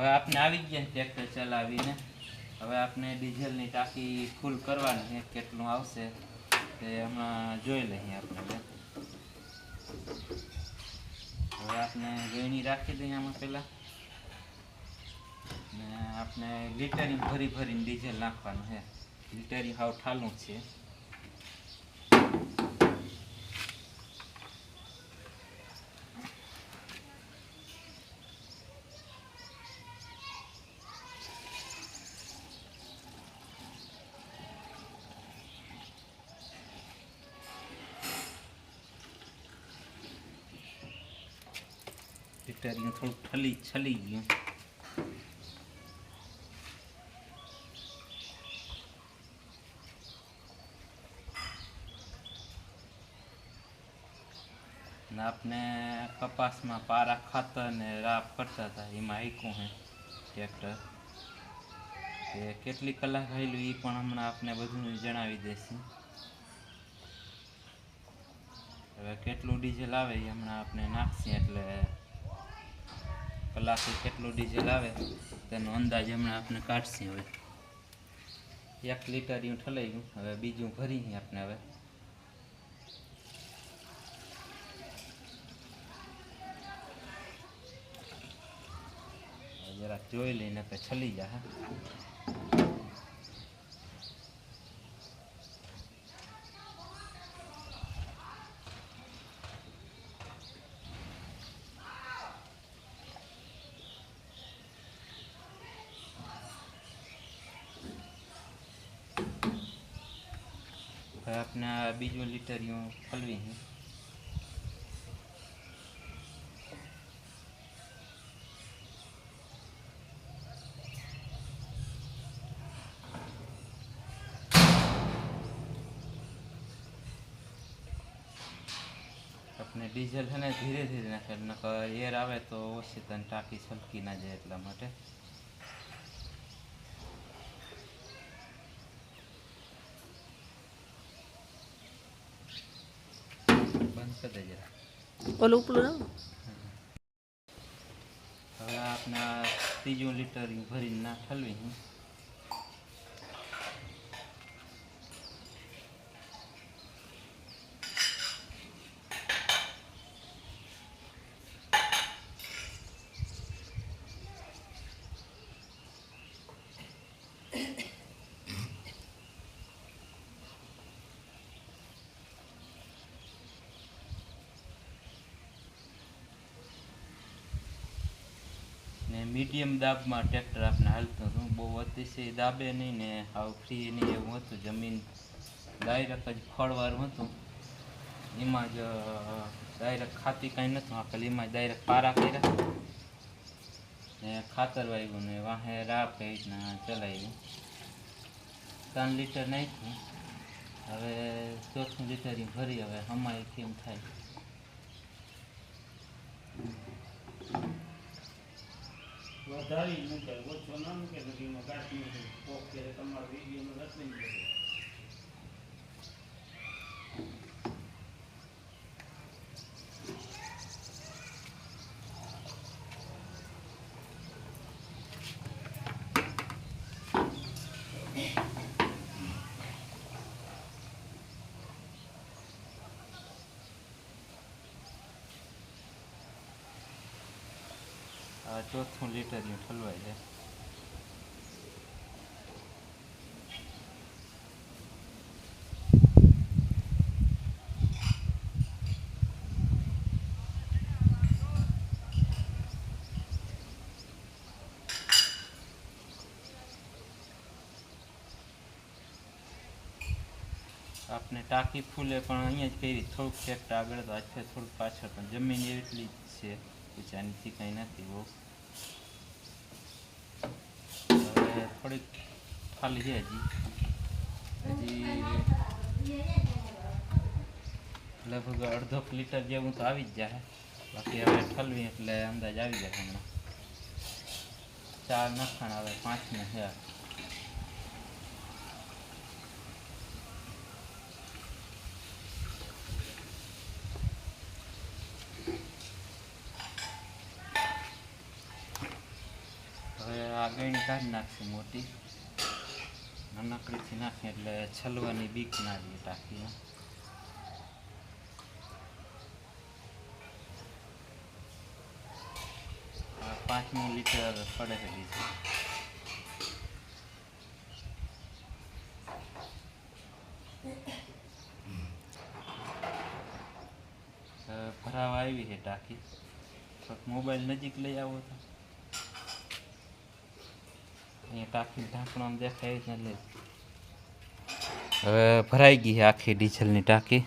હવે આપણે આવી ગયા ટ્રેક્ટર ચલાવીને. હવે આપણે ડીઝલની ટાંકી ફૂલ કરવાની છે, કેટલું આવશે તે હમણાં જોઈ લઈએ આપણે હવે. આપણે ગયણી રાખી દઈએ આમાં પહેલાં. ને આપણે લીટરિંગ ભરી ભરીને ડીઝલ નાખવાનું છે. લીટરિંગ હાવ ઠાલું જ છે લીટરિંગ થોડુંક ઠલી છલી ગયું. ને આપણે કપાસમાં પારા ખાતર ને રાપ કરતા હતા, એમાં હાઈકું હે ટ્રેક્ટર. એ કેટલી કલાક આવેલું એ પણ હમણાં આપને બધું જણાવી દેશું. હવે કેટલું ડીઝલ આવે એ હમણાં આપણે નાખશે એટલે કલાકે કેટલું ડીઝલ આવે, તેનો અંદાજ હમણાં આપણે કાઢશે હવે. એક લીટર એવું ઠલાઈ ગયું હવે બીજું ભરી આપણે હવે. જરા જોઈ લઈને કે છલી જા હવે આપણે આ બીજું લીટરિયું ખલવી આપણે ડીઝલ છે ને ધીરે ધીરે નાખે, નકર એર આવે તો ઓછી તને ટાંકી છલકી ના જાય એટલા માટે બંધ કરી દે જરા ઓલું ઉપલું ના? હવે આપના ત્રીજું લીટર ભરીને ના ઠલવી મીડિયમ દાબમાં ટ્રેક્ટર આપણે હાલતું હતું. બહુ અતિશય દાબે નહીં ને હાવ ફ્રી નહીં એવું હતું. જમીન ડાયરેક્ટ જ ફળવાળું હતું. એમાં જ ડાયરેક્ટ ખાતી કાંઈ નહોતું. આપણે એમાં જ ડાયરેક્ટ પારા કર્યા. ને ખાતર વાવ્યું ને વાહે રાપ એ રીતના ચલાવ્યું ત્રણ લીટર નાખ્યું. હવે ચોથું લીટર ભરી. હવે હમાય કેમ થાય? વધારી મૂકે ઓછો ના મૂકે નદીમાં એમાં કાચનું કોક કે તમારો વિડીયોમાં રસની જશે ચોથું લીટરનું ઠલવાય છે આપણે ટાંકી ફૂલે પણ અહીંયા જ કરી થોડુંક ટ્રેક્ટર આગળ તો આજે થોડુંક પાછળ પણ જમીન એટલી જ છે ઊંચાનીથી કંઈ નથી બહુ હવે થોડીક ખાલી છે હજી હજી લગભગ અડધો લીટર જેવું તો આવી જ જાય। બાકી હવે ઠલવી એટલે અંદાજ આવી જાય હમણાં। ચાર નખાણ આવે પાંચમું છે આ. આ ગણી કાઢી નાખશું મોટી. નાનકડીથી નાખે એટલે છલવાની બીક ના રહે ટાંકીમાં. આ પાંચમું લીટર પડે છે ભરાવા આવી છે ટાંકી. મોબાઈલ નજીક લઈ આવો તો. ટાંકી ઢાંકણું દેખાય ને હવે ભરાઈ ગઈ છે આખી ડીઝલની ટાંકી.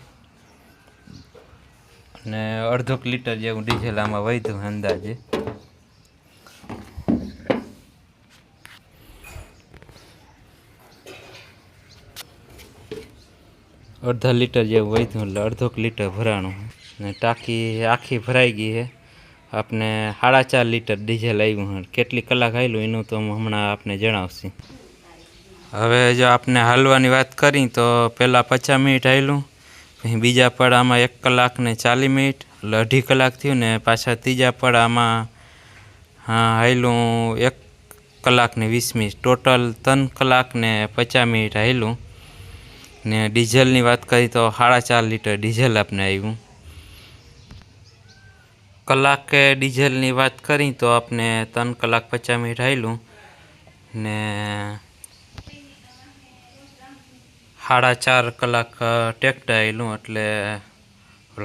અને અડધોક લીટર જેવું ડીઝલ આમાં વધ્યું અંદાજે. અડધા લીટર જેવું વધ્યું એટલે અડધોક લીટર ભરાણું ને ટાંકી આખી ભરાઈ ગઈ છે. આપને સાડા ચાર લીટર ડીઝલ આવ્યું કેટલી કલાક આવેલું એનું તો હમણાં આપને જણાવશે. હવે જો આપને હાલવાની વાત કરી તો પહેલાં પચાસ મિનિટ આવેલું પછી બીજા પડામાં એક કલાક ને ચાલીસ મિનિટ, એટલે અઢી કલાક થયું ને પાછા ત્રીજા પડામાં, હા હાયલું એક કલાક ને વીસ મિનિટ. ટોટલ ત્રણ કલાક ને પચાસ મિનિટ હાયલું ને ડીઝલની વાત કરી તો સાડા ચાર લીટર ડીઝલ આપને આવ્યું કલાકે ડીઝલની વાત કરી તો આપને ત્રણ કલાક પચાસ મિનિટ હાયલું. ને સાડા ચાર કલાક ટ્રેક્ટર આવેલું એટલે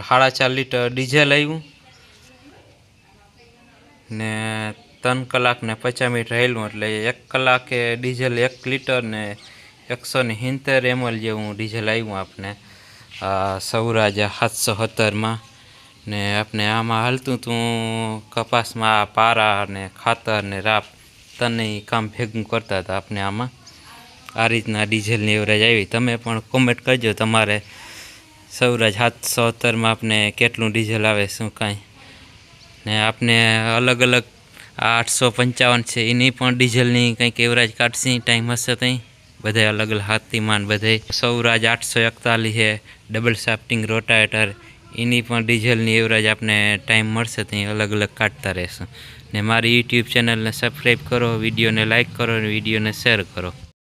સાડા ચાર લીટર ડીઝલ આવ્યું ને ત્રણ કલાક ને પચાસ મિનિટ રહેલું એટલે એક કલાકે ડીઝલ એક લીટર ને એકસો ને સિત્તેર એમએલ જેવું ડીઝલ આવ્યું સૌરાજા સૌરાજ સાતસો સત્તરમાં. ને આપણે આમાં હાલતું હતું કપાસમાં પારા ને ખાતર ને રાપ, તને કામ ભેગું કરતા હતા આપણે આમાં. આ રીતના ડીઝલની એવરેજ આવી. તમે પણ કોમેન્ટ કરજો તમારે. સૌરાજ સાતસો સત્તરમાં આપણે કેટલું ડીઝલ આવે, શું કાંઈ. ને આપને અલગ અલગ આઠસો પંચાવન છે, એની પણ ડીઝલની કંઈક એવરેજ કાઢશી, ટાઈમ હશે ત્યાં બધા અલગ અલગ હાથીમાન બધે સૌરાજ આઠસો એકતાલીસ છે ડબલ સાફ્ટિંગ રોટાવેટર. એની પણ ડીઝલની એવરેજ આપને ટાઈમ મળશે ત્યાં અલગ અલગ કાઢતા રહેશું. ને મારી યુટ્યુબ ચેનલને સબસ્ક્રાઈબ કરો, વિડીયોને લાઇક કરો અને વિડીયોને શેર કરો.